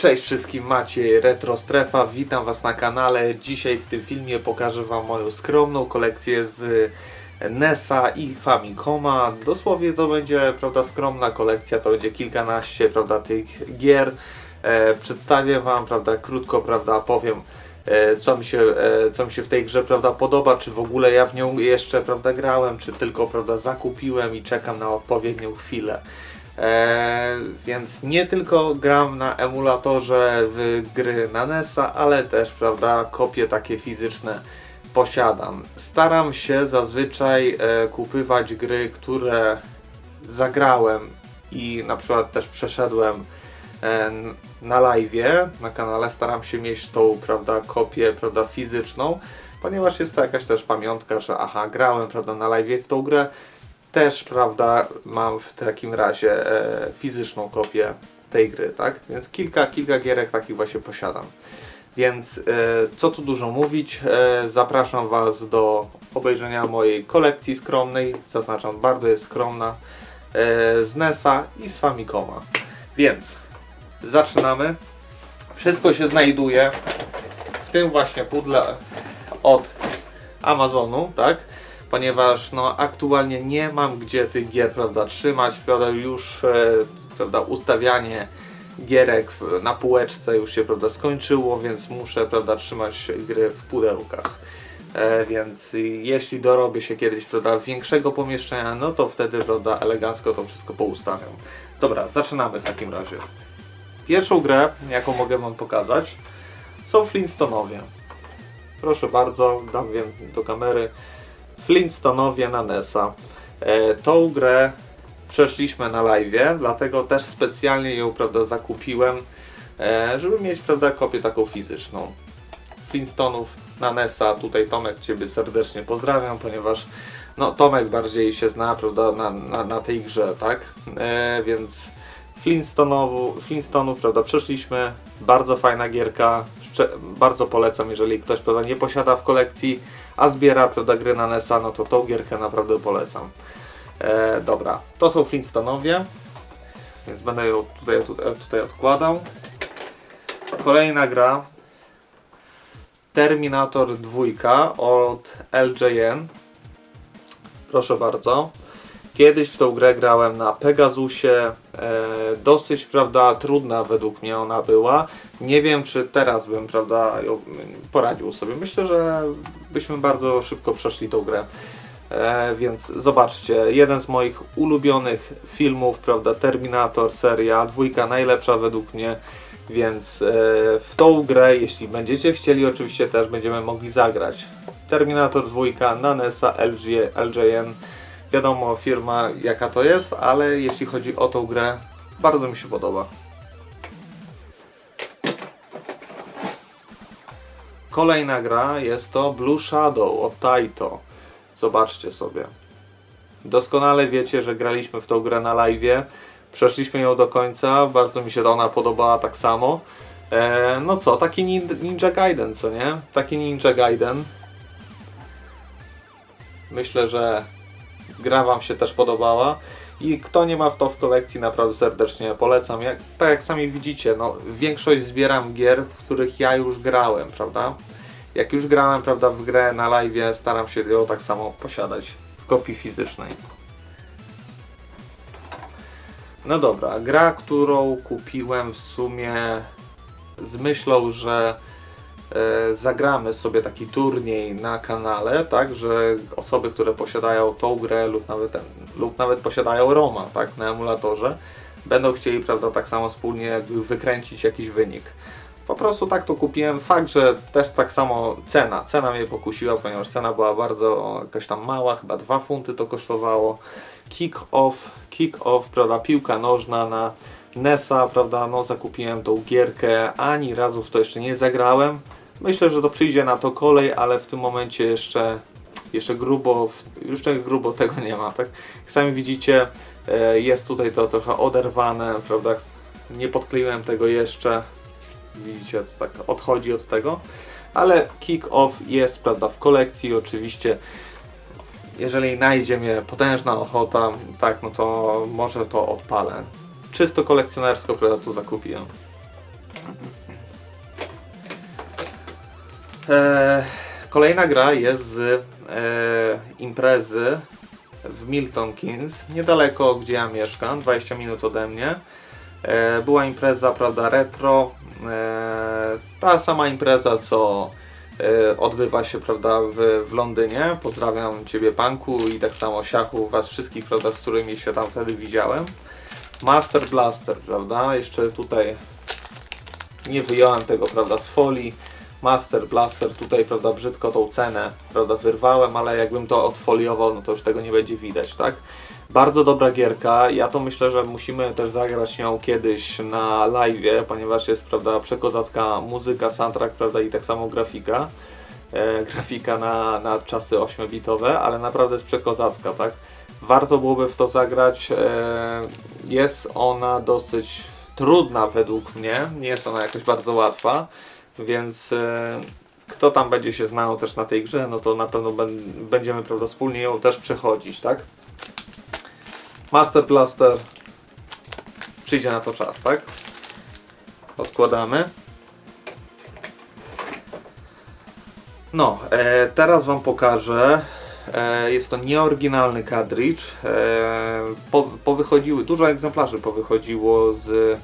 Cześć wszystkim, Maciej Retro Strefa, witam Was na kanale. Dzisiaj w tym filmie pokażę Wam moją skromną kolekcję z NESa i Famicoma. Dosłownie to będzie, prawda, skromna kolekcja, to będzie kilkanaście, prawda, tych gier. E, przedstawię Wam, prawda, krótko, prawda, powiem e, co mi, się, e, co mi się w tej grze, prawda, podoba, czy w ogóle ja w nią jeszcze, prawda, grałem, czy tylko, prawda, zakupiłem i czekam na odpowiednią chwilę. E, więc nie tylko gram na emulatorze w gry na NESa, ale też, prawda, kopie takie fizyczne posiadam. Staram się zazwyczaj e, kupywać gry, które zagrałem i na przykład też przeszedłem e, na live na kanale. Staram się mieć tą, prawda, kopię, prawda, fizyczną, ponieważ jest to jakaś też pamiątka, że aha, grałem, prawda, na live w tą grę też, prawda, mam w takim razie e, fizyczną kopię tej gry, tak? Więc kilka, kilka gierek takich właśnie posiadam. Więc e, co tu dużo mówić, e, zapraszam Was do obejrzenia mojej kolekcji skromnej, zaznaczam, bardzo jest skromna, e, z NESa i z Famicoma. Więc zaczynamy. Wszystko się znajduje w tym właśnie pudle od Amazonu, tak? Ponieważ no, aktualnie nie mam gdzie tych gier prawda, trzymać, prawda, już e, prawda, ustawianie gierek na półeczce już się prawda, skończyło, więc muszę prawda, trzymać gry w pudełkach. E, więc jeśli dorobię się kiedyś prawda, większego pomieszczenia, no to wtedy prawda, elegancko to wszystko poustawiam. Dobra, zaczynamy w takim razie. Pierwszą grę, jaką mogę Wam pokazać, są Flintstonowie. Proszę bardzo, dam wiem do kamery. Flintstonowie na NESa. E, tą grę przeszliśmy na live, dlatego też specjalnie ją prawda, zakupiłem, e, żeby mieć prawda, kopię taką fizyczną. Flintstonów na NESa, tutaj Tomek Ciebie serdecznie pozdrawiam, ponieważ no, Tomek bardziej się zna prawda, na, na, na tej grze, tak? E, więc Flintstonowu, Flintstonów prawda, przeszliśmy, bardzo fajna gierka, bardzo polecam, jeżeli ktoś prawda, nie posiada w kolekcji, a zbiera prawda, gry na NESa, no to tą gierkę naprawdę polecam. E, dobra, to są Flintstonowie, więc będę ją tutaj, tutaj, tutaj odkładał. Kolejna gra Terminator 2 od LJN. Proszę bardzo. Kiedyś w tą grę grałem na Pegasusie. E, dosyć, prawda, trudna według mnie ona była. Nie wiem, czy teraz bym, prawda, poradził sobie. Myślę, że byśmy bardzo szybko przeszli tą grę. E, więc zobaczcie, jeden z moich ulubionych filmów, prawda, Terminator seria, dwójka najlepsza według mnie, więc e, w tą grę, jeśli będziecie chcieli, oczywiście też będziemy mogli zagrać. Terminator 2 na NESa LG, LJN, wiadomo firma jaka to jest, ale jeśli chodzi o tą grę, bardzo mi się podoba. Kolejna gra jest to Blue Shadow od Taito. Zobaczcie sobie. Doskonale wiecie, że graliśmy w tą grę na live. Przeszliśmy ją do końca. Bardzo mi się ona podobała tak samo. E, no co, taki nin- Ninja Gaiden, co nie? Taki Ninja Gaiden. Myślę, że gra Wam się też podobała. I kto nie ma w to w kolekcji, naprawdę serdecznie polecam. Jak, tak jak sami widzicie, no, większość zbieram gier, w których ja już grałem, prawda? Jak już grałem, prawda, w grę na live, staram się ją tak samo posiadać w kopii fizycznej. No dobra, gra, którą kupiłem w sumie z myślą, że zagramy sobie taki turniej na kanale, tak, że osoby, które posiadają tą grę lub nawet, ten, lub nawet posiadają Roma, tak, na emulatorze, będą chcieli, prawda, tak samo wspólnie wykręcić jakiś wynik. Po prostu tak to kupiłem. Fakt, że też tak samo cena, cena mnie pokusiła, ponieważ cena była bardzo jakaś tam mała, chyba 2 funty to kosztowało. Kick off, kick off, prawda, piłka nożna na NESa, prawda, no zakupiłem tą gierkę, ani razu w to jeszcze nie zagrałem. Myślę, że to przyjdzie na to kolej, ale w tym momencie jeszcze, jeszcze grubo, jeszcze grubo tego nie ma, tak? Jak sami widzicie, e, jest tutaj to trochę oderwane, prawda, nie podkleiłem tego jeszcze, widzicie, to tak odchodzi od tego, ale kick-off jest, prawda, w kolekcji oczywiście, jeżeli najdzie mnie potężna ochota, tak, no to może to odpalę. Czysto kolekcjonersko, prawda, tu zakupiłem. E, kolejna gra jest z e, imprezy w Milton Keynes, niedaleko gdzie ja mieszkam, 20 minut ode mnie. E, była impreza, prawda, retro. E, ta sama impreza, co e, odbywa się, prawda, w, w Londynie. Pozdrawiam Ciebie, Panku, i tak samo Siachu, Was wszystkich, prawda, z którymi się tam wtedy widziałem. Master Blaster, prawda, jeszcze tutaj nie wyjąłem tego, prawda, z folii. Master Blaster, tutaj, prawda, brzydko tą cenę, prawda, wyrwałem, ale jakbym to odfoliował, no to już tego nie będzie widać, tak? Bardzo dobra gierka, ja to myślę, że musimy też zagrać nią kiedyś na live, ponieważ jest, prawda, przekozacka muzyka, soundtrack, prawda, i tak samo grafika. E, grafika na, na czasy 8-bitowe, ale naprawdę jest przekozacka, tak? Warto byłoby w to zagrać. E, jest ona dosyć trudna według mnie, nie jest ona jakoś bardzo łatwa, więc e, kto tam będzie się znał też na tej grze, no to na pewno będziemy prawda, wspólnie ją też przechodzić, tak? Master Blaster przyjdzie na to czas, tak? Odkładamy. No, e, teraz Wam pokażę. E, jest to nieoryginalny kadridż. E, po, powychodziły, dużo egzemplarzy powychodziło z,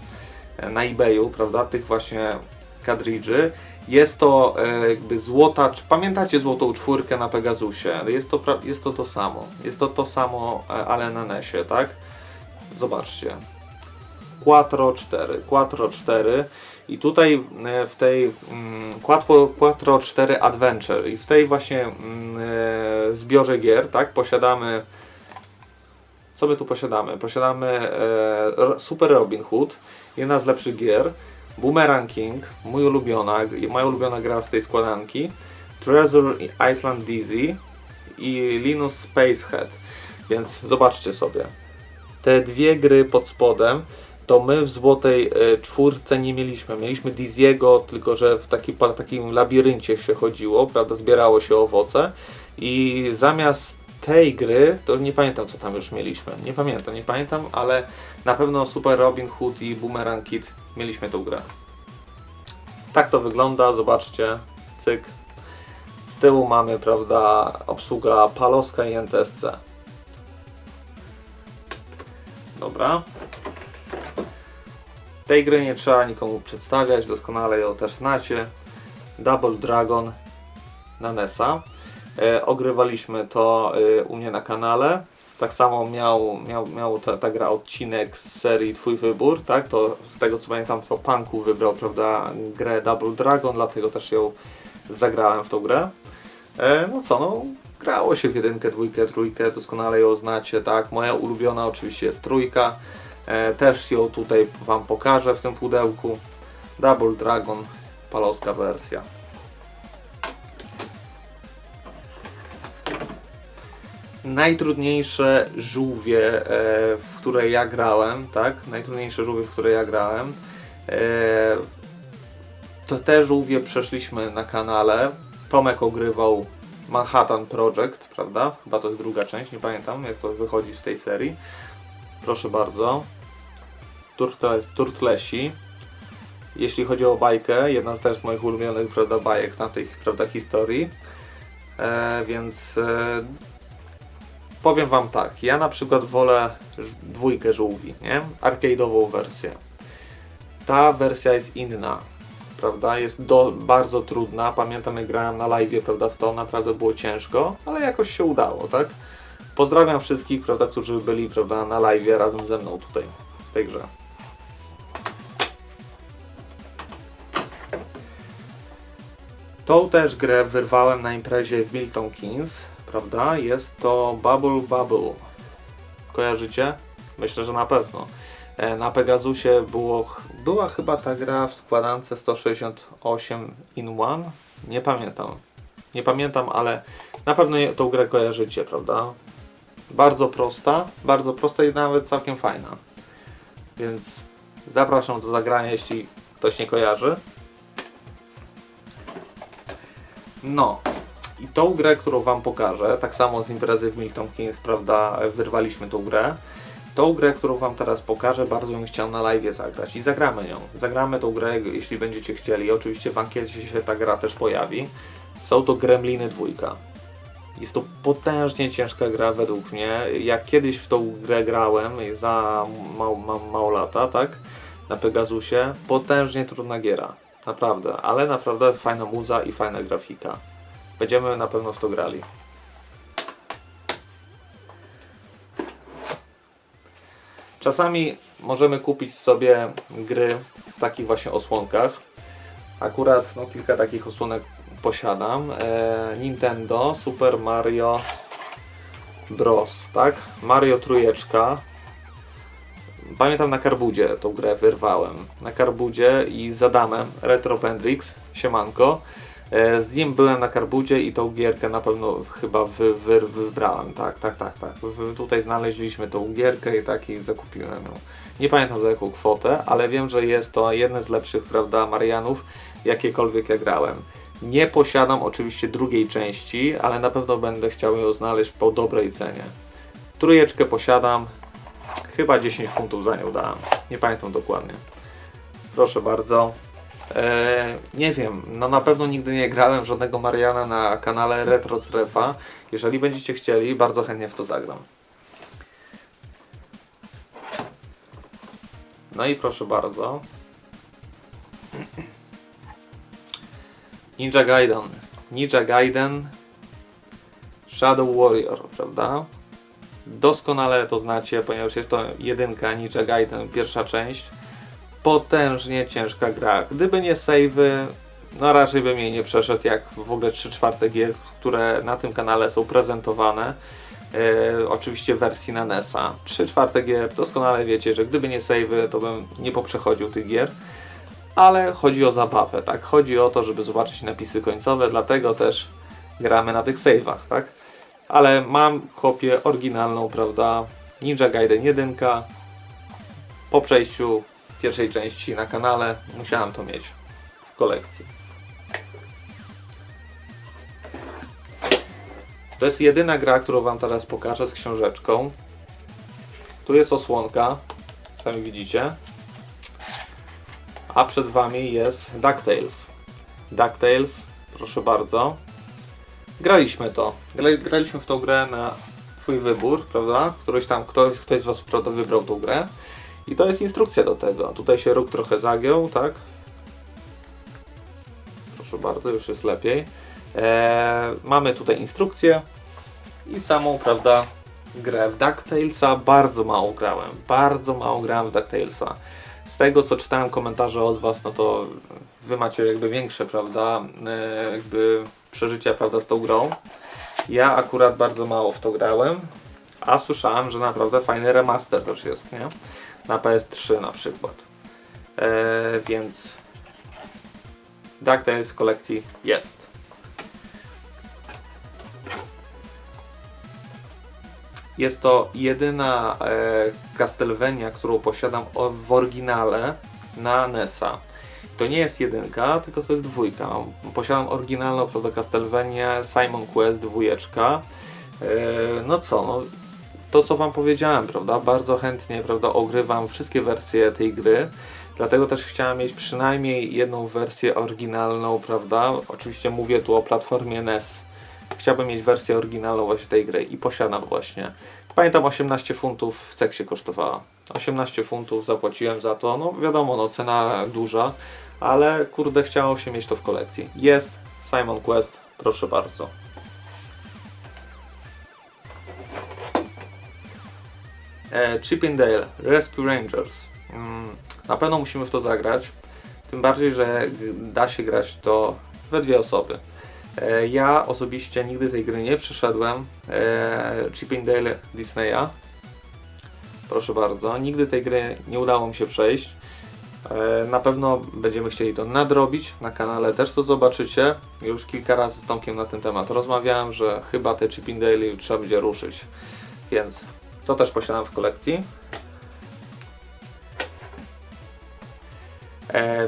na eBayu, prawda? Tych właśnie kadridży. Jest to e, jakby złota, pamiętacie złotą czwórkę na Pegasusie? Jest to, jest to to samo. Jest to to samo, e, ale na NESie, tak? Zobaczcie. Quattro 4, Quattro 4 i tutaj e, w tej mm, Quattro, Quattro 4 Adventure i w tej właśnie mm, e, zbiorze gier, tak, posiadamy co my tu posiadamy? Posiadamy e, Super Robin Hood, jedna z lepszych gier, Boomerang King, mój ulubiona, moja ulubiona gra z tej składanki, Treasure Island Dizzy i Linus Spacehead. Więc zobaczcie sobie. Te dwie gry pod spodem to my w złotej e, czwórce nie mieliśmy. Mieliśmy Diziego, tylko że w taki, takim labiryncie się chodziło, prawda, zbierało się owoce i zamiast tej gry, to nie pamiętam co tam już mieliśmy. Nie pamiętam, nie pamiętam, ale na pewno Super Robin Hood i Boomerang Kid mieliśmy tą grę. Tak to wygląda, zobaczcie, cyk. Z tyłu mamy, prawda, obsługa Paloska i NTSC. Dobra. Tej gry nie trzeba nikomu przedstawiać, doskonale ją też znacie. Double Dragon na NESa. E, ogrywaliśmy to e, u mnie na kanale. Tak samo miał, miał, miał ta, ta gra odcinek z serii Twój wybór, tak? To z tego co pamiętam, to Panku wybrał, prawda, grę Double Dragon, dlatego też ją zagrałem w tą grę. E, no co, no grało się w jedynkę, dwójkę, trójkę, doskonale ją znacie, tak? Moja ulubiona oczywiście jest trójka. E, też ją tutaj Wam pokażę w tym pudełku. Double Dragon, palowska wersja. Najtrudniejsze żółwie, e, w które ja grałem, tak? Najtrudniejsze żółwie, w które ja grałem. E, to te żółwie przeszliśmy na kanale. Tomek ogrywał Manhattan Project, prawda? Chyba to jest druga część, nie pamiętam jak to wychodzi w tej serii. Proszę bardzo. Turtle, Turtlesi. Jeśli chodzi o bajkę, jedna z też moich ulubionych prawda, bajek tamtych prawda, historii. E, więc e, powiem Wam tak, ja na przykład wolę dwójkę żółwi, nie? Arcade'ową wersję. Ta wersja jest inna, prawda? Jest do, bardzo trudna. Pamiętam jak grałem na live, prawda, w to naprawdę było ciężko, ale jakoś się udało, tak? Pozdrawiam wszystkich, prawda, którzy byli, prawda, na live razem ze mną tutaj, w tej grze. Tą też grę wyrwałem na imprezie w Milton Keynes, prawda? Jest to Bubble Bubble. Kojarzycie? Myślę, że na pewno. E, Na Pegasusie było, była chyba ta gra w składance 168 in one. Nie pamiętam. Nie pamiętam, ale na pewno tą grę kojarzycie, prawda? Bardzo prosta, bardzo prosta i nawet całkiem fajna. Więc zapraszam do zagrania, jeśli ktoś nie kojarzy. No, i tą grę, którą Wam pokażę, tak samo z imprezy w Milton Keynes, prawda, wyrwaliśmy tą grę. Tą grę, którą Wam teraz pokażę, bardzo bym chciał na live zagrać i zagramy nią. Zagramy tą grę, jeśli będziecie chcieli. Oczywiście w ankiecie się ta gra też pojawi. Są to Gremliny dwójka. Jest to potężnie ciężka gra według mnie. Jak kiedyś w tą grę grałem za mało, ma, lata, tak? Na Pegasusie. Potężnie trudna giera. Naprawdę. Ale naprawdę fajna muza i fajna grafika. Będziemy na pewno w to grali. Czasami możemy kupić sobie gry w takich właśnie osłonkach. Akurat no, kilka takich osłonek posiadam. E, Nintendo, Super Mario Bros, tak? Mario trójeczka. Pamiętam na Karbudzie tą grę wyrwałem. Na Karbudzie i z Adamem, Retro Pendrix, siemanko. E, z nim byłem na Karbudzie i tą gierkę na pewno chyba wy, wy, wybrałem. Tak, tak, tak, tak. Tutaj znaleźliśmy tą gierkę i tak i zakupiłem ją. Nie pamiętam za jaką kwotę, ale wiem, że jest to jeden z lepszych, prawda, Marianów, jakiekolwiek ja grałem. Nie posiadam oczywiście drugiej części, ale na pewno będę chciał ją znaleźć po dobrej cenie. Trójeczkę posiadam, chyba 10 funtów za nią dałem. Nie pamiętam dokładnie. Proszę bardzo. Eee, nie wiem, no na pewno nigdy nie grałem żadnego Mariana na kanale Retro Strefa. Jeżeli będziecie chcieli, bardzo chętnie w to zagram. No i proszę bardzo. Ninja Gaiden. Ninja Gaiden Shadow Warrior, prawda? Doskonale to znacie, ponieważ jest to jedynka Ninja Gaiden, pierwsza część. Potężnie ciężka gra. Gdyby nie savey, no raczej bym jej nie przeszedł, jak w ogóle 3 czwarte gier, które na tym kanale są prezentowane. E, oczywiście w wersji na NES-a. 3 czwarte gier, doskonale wiecie, że gdyby nie savey, to bym nie poprzechodził tych gier ale chodzi o zabawę, tak? Chodzi o to, żeby zobaczyć napisy końcowe, dlatego też gramy na tych save'ach, tak? Ale mam kopię oryginalną, prawda? Ninja Gaiden 1. Po przejściu pierwszej części na kanale musiałem to mieć w kolekcji. To jest jedyna gra, którą Wam teraz pokażę z książeczką. Tu jest osłonka, sami widzicie a przed Wami jest DuckTales. DuckTales, proszę bardzo. Graliśmy to. Gra, graliśmy w tą grę na Twój wybór, prawda? Któryś tam, ktoś, ktoś z Was prawda, wybrał tą grę. I to jest instrukcja do tego. Tutaj się róg trochę zagiął, tak? Proszę bardzo, już jest lepiej. Eee, mamy tutaj instrukcję i samą, prawda, grę. W DuckTalesa bardzo mało grałem. Bardzo mało grałem w DuckTalesa z tego co czytałem komentarze od Was, no to Wy macie jakby większe, prawda, e, jakby przeżycia, prawda, z tą grą. Ja akurat bardzo mało w to grałem, a słyszałem, że naprawdę fajny remaster też jest, nie? Na PS3 na przykład. E, więc DuckTales w kolekcji jest. Jest to jedyna e, Castlevania, którą posiadam o, w oryginale na NES-a. To nie jest jedynka, tylko to jest dwójka. Posiadam oryginalną, prawda, Castlevania, Simon Quest, dwójeczka. E, no co, no, to co Wam powiedziałem, prawda, bardzo chętnie, prawda, ogrywam wszystkie wersje tej gry. Dlatego też chciałem mieć przynajmniej jedną wersję oryginalną, prawda? Oczywiście mówię tu o platformie NES Chciałbym mieć wersję oryginalną właśnie tej gry i posiadam właśnie. Pamiętam 18 funtów w Ceksie kosztowała. 18 funtów zapłaciłem za to, no wiadomo, no cena duża, ale kurde chciało się mieć to w kolekcji. Jest Simon Quest, proszę bardzo. E, Chip and Dale Rescue Rangers. Mm, na pewno musimy w to zagrać. Tym bardziej, że da się grać to we dwie osoby. E, ja osobiście nigdy tej gry nie przeszedłem. E, Chippendale Disneya. Proszę bardzo. Nigdy tej gry nie udało mi się przejść. E, na pewno będziemy chcieli to nadrobić. Na kanale też to zobaczycie. Już kilka razy z Tomkiem na ten temat rozmawiałem, że chyba te Chippendale trzeba będzie ruszyć. Więc co też posiadam w kolekcji.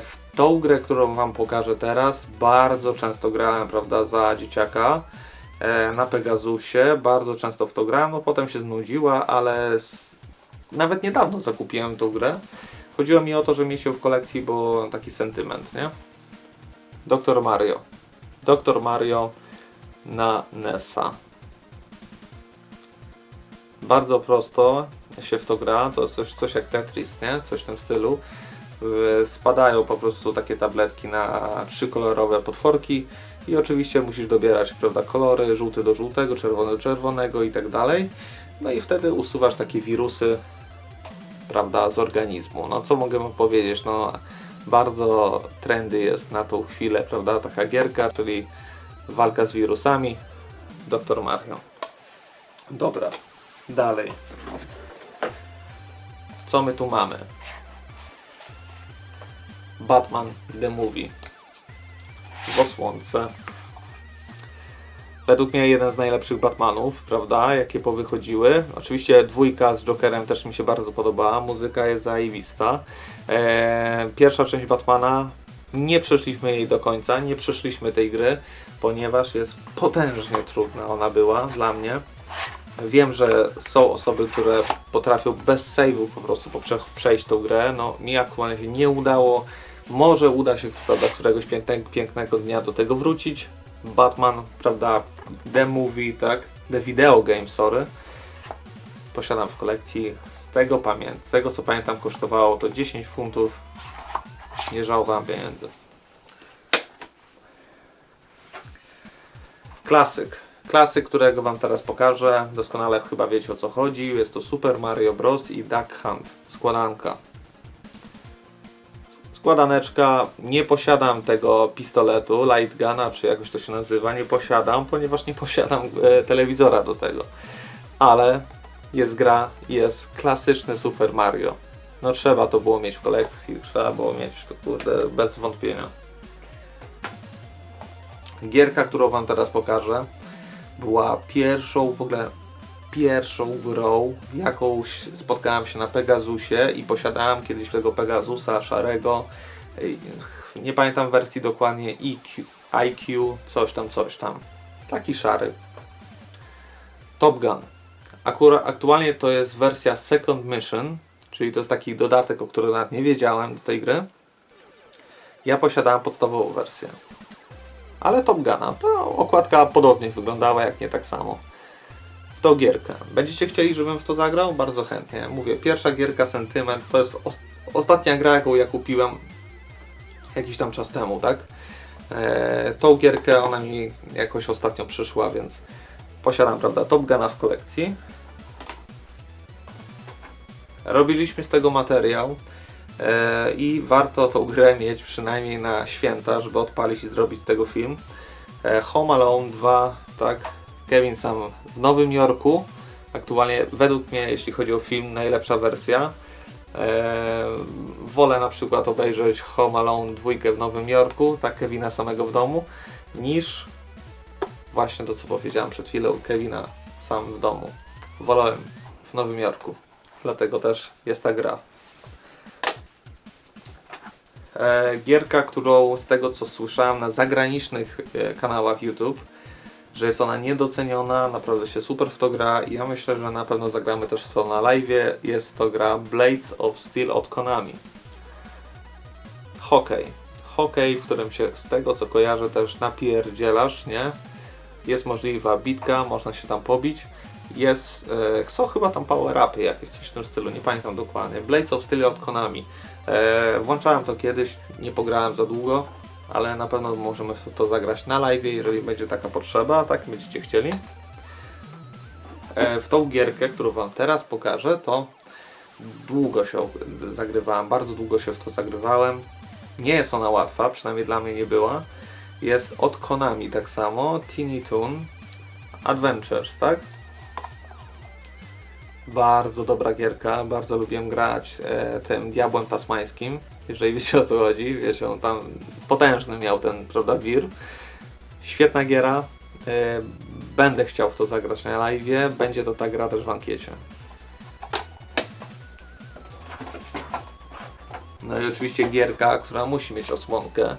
W tą grę, którą Wam pokażę teraz, bardzo często grałem, prawda, za dzieciaka e, na Pegasusie, bardzo często w to grałem, no potem się znudziła, ale nawet niedawno zakupiłem tą grę. Chodziło mi o to, że mieć ją w kolekcji, bo taki sentyment, nie? Doktor Mario. Doktor Mario na NESa. Bardzo prosto się w to gra, to jest coś, coś jak Tetris, nie? Coś w tym stylu. Yy, Spadają po prostu takie tabletki na trzy kolorowe potworki i oczywiście musisz dobierać prawda, kolory, żółty do żółtego, czerwony do czerwonego i tak dalej. No i wtedy usuwasz takie wirusy prawda, z organizmu. No co mogę powiedzieć, no bardzo trendy jest na tą chwilę, prawda, taka gierka, czyli walka z wirusami. Doktor Mario. Dobra, dalej. Co my tu mamy? Batman The Movie. W osłonce. Według mnie jeden z najlepszych Batmanów, prawda, jakie powychodziły. Oczywiście dwójka z Jokerem też mi się bardzo podobała, muzyka jest zajebista. Eee, pierwsza część Batmana, nie przeszliśmy jej do końca, nie przeszliśmy tej gry, ponieważ jest potężnie trudna ona była dla mnie. Wiem, że są osoby, które potrafią bez save'u po prostu przejść tą grę. No, mi aktualnie się nie udało. Może uda się prawda, któregoś pięknego, dnia do tego wrócić. Batman, prawda, The Movie, tak? The Video Game, sorry. Posiadam w kolekcji. Z tego pamiętam, z tego co pamiętam kosztowało to 10 funtów. Nie żałowałem pieniędzy. Klasyk. Klasyk, którego Wam teraz pokażę. Doskonale chyba wiecie o co chodzi. Jest to Super Mario Bros. i Duck Hunt. Składanka. Składaneczka. Nie posiadam tego pistoletu, light guna, czy jakoś to się nazywa. Nie posiadam, ponieważ nie posiadam e, telewizora do tego. Ale jest gra, jest klasyczny Super Mario. No trzeba to było mieć w kolekcji, trzeba było mieć to kurde, bez wątpienia. Gierka, którą Wam teraz pokażę, była pierwszą w ogóle pierwszą grą, jakąś spotkałem się na Pegasusie i posiadałem kiedyś tego Pegasusa szarego. Nie pamiętam wersji dokładnie IQ, IQ, coś tam, coś tam. Taki szary. Top Gun. Akura, aktualnie to jest wersja Second Mission, czyli to jest taki dodatek, o którym nawet nie wiedziałem do tej gry. Ja posiadałem podstawową wersję. Ale Top Guna, to okładka podobnie wyglądała, jak nie tak samo. W tą gierkę. Będziecie chcieli, żebym w to zagrał? Bardzo chętnie. Mówię, pierwsza gierka Sentiment to jest os ostatnia gra, jaką ja kupiłem jakiś tam czas temu, tak? Eee, tą gierkę ona mi jakoś ostatnio przyszła, więc posiadam, prawda, Top Guna w kolekcji. Robiliśmy z tego materiał i warto tą grę mieć przynajmniej na święta, żeby odpalić i zrobić z tego film. E, Home Alone 2, tak, Kevin sam w Nowym Jorku. Aktualnie według mnie, jeśli chodzi o film, najlepsza wersja. E, wolę na przykład obejrzeć Home Alone 2 w Nowym Jorku, tak Kevina samego w domu, niż właśnie to, co powiedziałem przed chwilą, Kevina sam w domu. Wolałem w Nowym Jorku. Dlatego też jest ta gra. E, gierka, którą z tego co słyszałem na zagranicznych e, kanałach YouTube, że jest ona niedoceniona, naprawdę się super w to gra i ja myślę, że na pewno zagramy też w to na live. Jest to gra Blades of Steel od Konami. Hokej. Hokej, w którym się z tego co kojarzę też napierdzielasz, nie? Jest możliwa bitka, można się tam pobić. Jest, e, są chyba tam power-upy jakieś, coś w tym stylu, nie pamiętam dokładnie. Blades of Steel od Konami. E, włączałem to kiedyś, nie pograłem za długo, ale na pewno możemy to zagrać na live, jeżeli będzie taka potrzeba, tak będziecie chcieli. E, w tą gierkę, którą Wam teraz pokażę, to długo się zagrywałem, bardzo długo się w to zagrywałem. Nie jest ona łatwa, przynajmniej dla mnie nie była. Jest od Konami tak samo, Teeny Toon Adventures, tak? Bardzo dobra gierka, bardzo lubiłem grać e, tym diabłem tasmańskim, jeżeli wiecie o co chodzi, wiecie, on tam potężny miał ten, prawda, wir. Świetna giera, e, będę chciał w to zagrać na live, będzie to ta gra też w ankiecie. No i oczywiście gierka, która musi mieć osłonkę.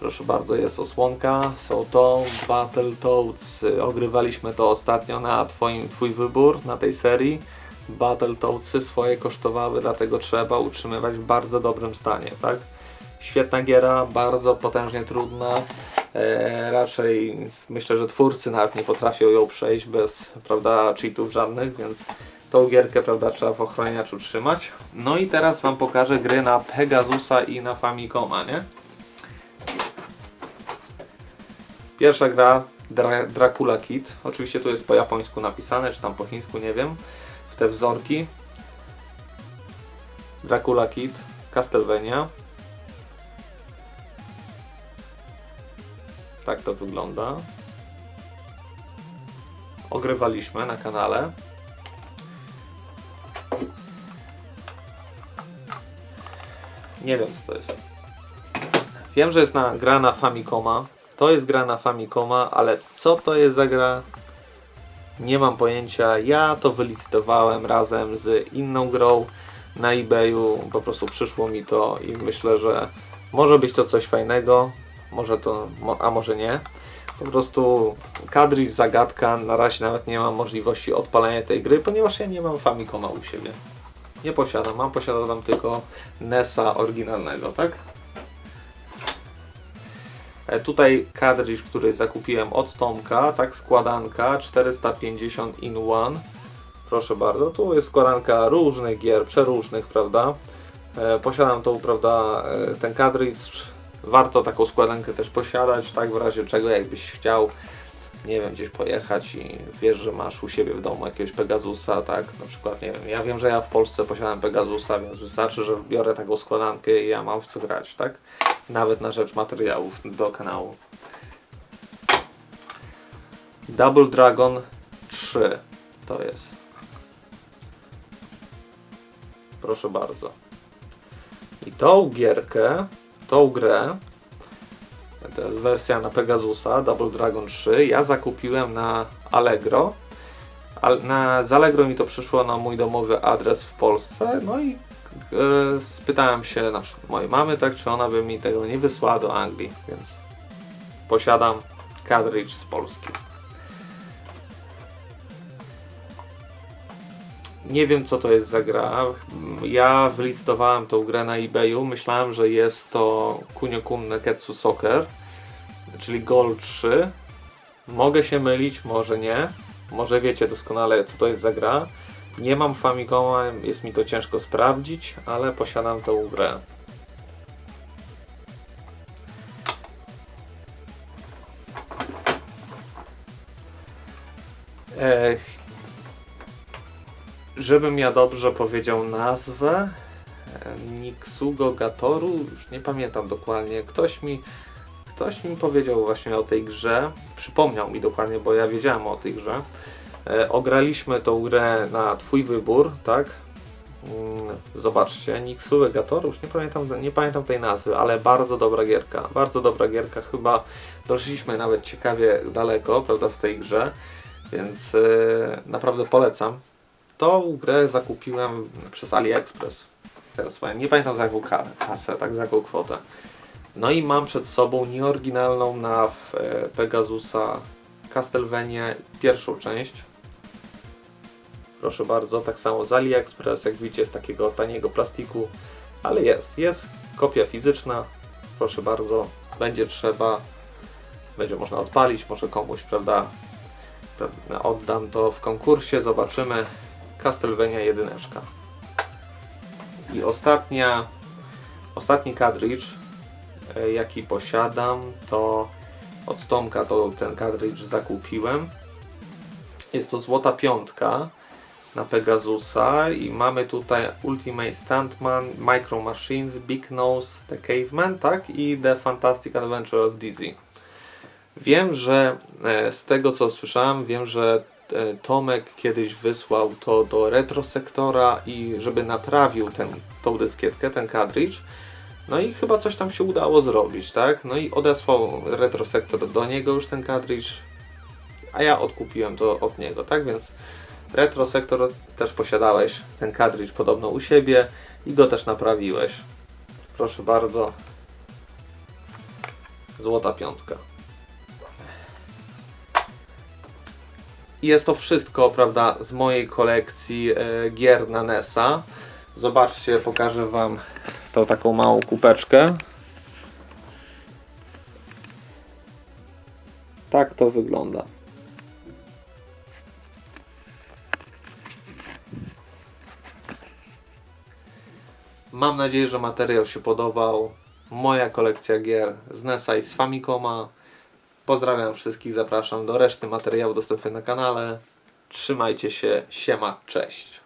Proszę bardzo, jest osłonka. Są to Battletoads. Ogrywaliśmy to ostatnio na twoim, Twój wybór na tej serii. Battletoadsy swoje kosztowały, dlatego trzeba utrzymywać w bardzo dobrym stanie, tak? Świetna giera, bardzo potężnie trudna. E, raczej myślę, że twórcy nawet nie potrafią ją przejść bez, prawda, cheatów żadnych, więc tą gierkę, prawda, trzeba w ochroniaczu trzymać. No i teraz Wam pokażę gry na Pegasusa i na Famicoma, nie? Pierwsza gra Dra Dracula Kid. Oczywiście tu jest po japońsku napisane, czy tam po chińsku, nie wiem. W te wzorki. Dracula Kid, Castlevania. Tak to wygląda. Ogrywaliśmy na kanale. Nie wiem co to jest. Wiem, że jest na, gra na Famicoma. To jest gra na Famicoma, ale co to jest za gra? Nie mam pojęcia. Ja to wylicytowałem razem z inną grą na eBayu. Po prostu przyszło mi to i myślę, że może być to coś fajnego. Może to, a może nie. Po prostu kadry zagadka. Na razie nawet nie mam możliwości odpalenia tej gry, ponieważ ja nie mam Famicoma u siebie. Nie posiadam. Mam posiadam tylko NESa oryginalnego, tak? E, Tutaj kadryż, który zakupiłem od Tomka, tak składanka 450 in one. Proszę bardzo, tu jest składanka różnych gier, przeróżnych, prawda? E, Posiadam tą, prawda, e, ten kadryż. Warto taką składankę też posiadać, tak w razie czego jakbyś chciał, nie wiem, gdzieś pojechać i wiesz, że masz u siebie w domu jakiegoś Pegasusa, tak? Na przykład, nie wiem, ja wiem, że ja w Polsce posiadam Pegasusa, więc wystarczy, że biorę taką składankę i ja mam w co grać, tak? Nawet na rzecz materiałów do kanału. Double Dragon 3 to jest. Proszę bardzo. I tą gierkę, tą grę, to jest wersja na Pegasusa, Double Dragon 3, ja zakupiłem na Allegro. Al- na, z Allegro mi to przyszło na mój domowy adres w Polsce, no i e, spytałem się na przykład mojej mamy, tak, czy ona by mi tego nie wysłała do Anglii, więc posiadam cartridge z Polski. Nie wiem co to jest za gra. Ja wylistowałem tą grę na eBayu. Myślałem, że jest to Kunio-kun Neketsu Soccer, czyli Gol 3. Mogę się mylić, może nie. Może wiecie doskonale co to jest za gra. Nie mam Famicoma, jest mi to ciężko sprawdzić, ale posiadam tą grę. Ech, żebym ja dobrze powiedział nazwę, Nixugo Gatoru, już nie pamiętam dokładnie, ktoś mi, ktoś mi powiedział właśnie o tej grze, przypomniał mi dokładnie, bo ja wiedziałem o tej grze. E, ograliśmy tą grę na Twój wybór, tak? Mm, Zobaczcie, Nixugo Gatoru, już nie pamiętam, nie pamiętam tej nazwy, ale bardzo dobra gierka, bardzo dobra gierka, chyba doszliśmy nawet ciekawie daleko, prawda, w tej grze, więc e, naprawdę polecam. Tą grę zakupiłem przez AliExpress. Teraz nie pamiętam za jaką ka- kasę, tak za jaką kwotę. No i mam przed sobą nieoryginalną na e, Pegasusa Castlevania pierwszą część. Proszę bardzo, tak samo z AliExpress, jak widzicie z takiego taniego plastiku, ale jest, jest kopia fizyczna. Proszę bardzo, będzie trzeba, będzie można odpalić, może komuś, prawda, oddam to w konkursie, zobaczymy. Castlevania jedyneczka. I ostatnia, ostatni kadrycz, e, jaki posiadam, to od Tomka to ten kadrycz zakupiłem. Jest to złota piątka Pegasusa i mamy tutaj Ultimate Stuntman, Micro Machines, Big Nose, The Caveman, tak? I The Fantastic Adventure of Dizzy. Wiem, że e, z tego co słyszałem, wiem, że e, Tomek kiedyś wysłał to do retrosektora i żeby naprawił ten, dyskietkę, ten kadrycz. No i chyba coś tam się udało zrobić, tak? No i odesłał retrosektor do niego już ten kadrycz, a ja odkupiłem to od niego, tak? Więc retrosektor też posiadałeś ten kadrycz podobno u siebie i go też naprawiłeś. Proszę bardzo. Złota piątka. I jest to wszystko, prawda, z mojej kolekcji e, gier na. Zobaczcie, pokażę Wam tą taką małą kupeczkę. Tak to wygląda. Mam nadzieję, że materiał się podobał. Moja kolekcja gier z NES-a i z Famicoma. Pozdrawiam wszystkich, zapraszam do reszty materiału dostępnych na kanale. Trzymajcie się, siema, cześć.